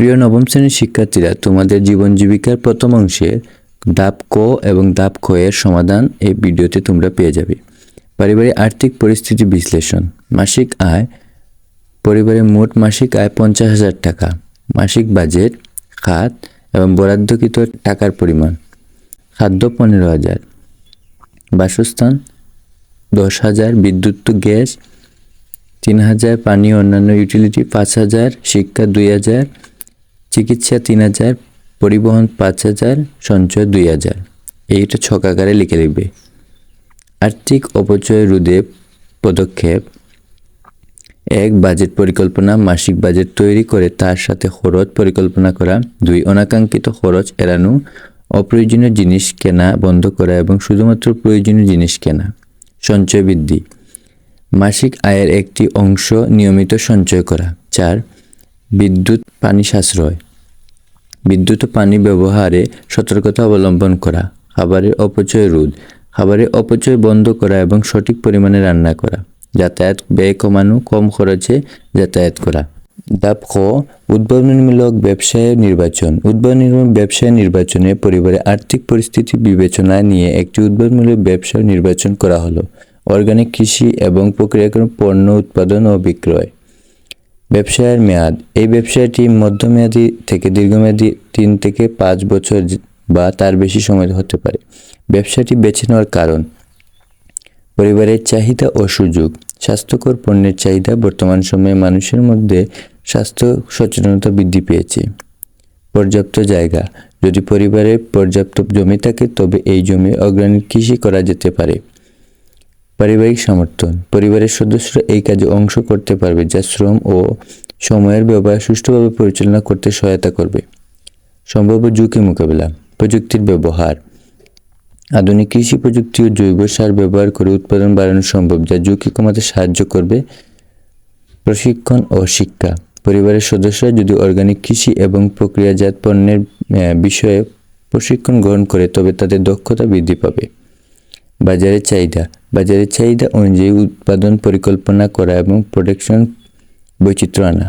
প্রিয় নবম শ্রেণির শিক্ষার্থীরা, তোমাদের জীবন জীবিকার প্রথম অংশে দাপ ক এবং ধাপ খ এর সমাধান এই ভিডিওতে তোমরা পেয়ে যাবে। পারিবারিক আর্থিক পরিস্থিতি বিশ্লেষণ। মাসিক আয় পরিবারের মোট মাসিক আয় পঞ্চাশ হাজার টাকা। মাসিক বাজেট, খাত এবং বরাদ্দকৃত টাকার পরিমাণ। খাদ্য পনেরো হাজার। বাসস্থান, দশ হাজার। বিদ্যুৎ, গ্যাস, তিন হাজার। পানি অন্যান্য ইউটিলিটি, পাঁচ হাজার। শিক্ষা, দুই হাজার। চিকিৎসা তিন হাজার, পরিবহন পাঁচ হাজার, সঞ্চয় দুই হাজার। এইটা ছকাকারে লিখে লিখবে। আর্থিক অপচয় রোধে পদক্ষেপ, এক বাজেট পরিকল্পনা, মাসিক বাজেট তৈরি করে তার সাথে খরচ পরিকল্পনা করা, দুই অনাকাঙ্ক্ষিত খরচ এড়ানো, অপ্রয়োজনীয় জিনিস কেনা বন্ধ করা এবং শুধুমাত্র প্রয়োজনীয় জিনিস কেনা। সঞ্চয় বৃদ্ধি, মাসিক আয়ের একটি অংশ নিয়মিত সঞ্চয় করা। চার, বিদ্যুৎ, পানি সাশ্রয়। বিদ্যুৎ পানি ব্যবহারে সতর্কতা অবলম্বন করা, খাবারের অপচয় রোধ, খাবারের অপচয় বন্ধ করা এবং সঠিক পরিমাণে রান্না করা, যাতায়াত ব্যয় কমানো, কম খরচে যাতায়াত করা। ধাপ খ উদ্ভাবনীমূলক ব্যবসায় নির্বাচন। উদ্ভাবনীমূলক ব্যবসায় নির্বাচনে পরিবারের আর্থিক পরিস্থিতি বিবেচনায় নিয়ে একটি উদ্ভাবনীমূলক ব্যবসা নির্বাচন করা হলো। অর্গানিক কৃষি এবং প্রক্রিয়াকরণ পণ্য উৎপাদন ও বিক্রয়। ব্যবসায়ের মেয়াদ। এই ব্যবসাটি মধ্যমেয়াদী থেকে দীর্ঘমেয়াদী তিন থেকে পাঁচ বছর বা তার বেশি সময় হতে পারে। ব্যবসাটি বেছে নেওয়ার কারণ? পরিবারের চাহিদা ও সুযোগ। স্বাস্থ্যকর পণ্যের চাহিদা বর্তমান সময়ে মানুষের মধ্যে স্বাস্থ্য সচেতনতা বৃদ্ধি পেয়েছে। পর্যাপ্ত জায়গা। যদি পরিবারে পর্যাপ্ত জমি থাকে, তবে এই জমি অর্গানিক কৃষি করা যেতে পারে। পারিবারিক সমর্থন। পরিবারের সদস্যরা এই কাজে অংশ করতে পারবে যা শ্রম ও সময়ের ব্যবহার সুষ্ঠুভাবে পরিচালনা করতে সহায়তা করবে। সম্ভাব্য ঝুঁকি মোকাবেলা, প্রযুক্তির ব্যবহার। আধুনিক কৃষি প্রযুক্তি ও জৈব সার ব্যবহার করে উৎপাদন বাড়ানো সম্ভব, যা ঝুঁকি কমাতে সাহায্য করবে প্রশিক্ষণ ও শিক্ষা। পরিবারের সদস্যরা যদি অর্গানিক কৃষি এবং প্রক্রিয়াজাত পণ্যের বিষয়ে প্রশিক্ষণ গ্রহণ করে, তবে তাদের দক্ষতা বৃদ্ধি পাবে। বাজারের চাহিদা বাজারের চাহিদা অনুযায়ী উৎপাদন পরিকল্পনা করা এবং প্রোডাকশন বৈচিত্র্য আনা।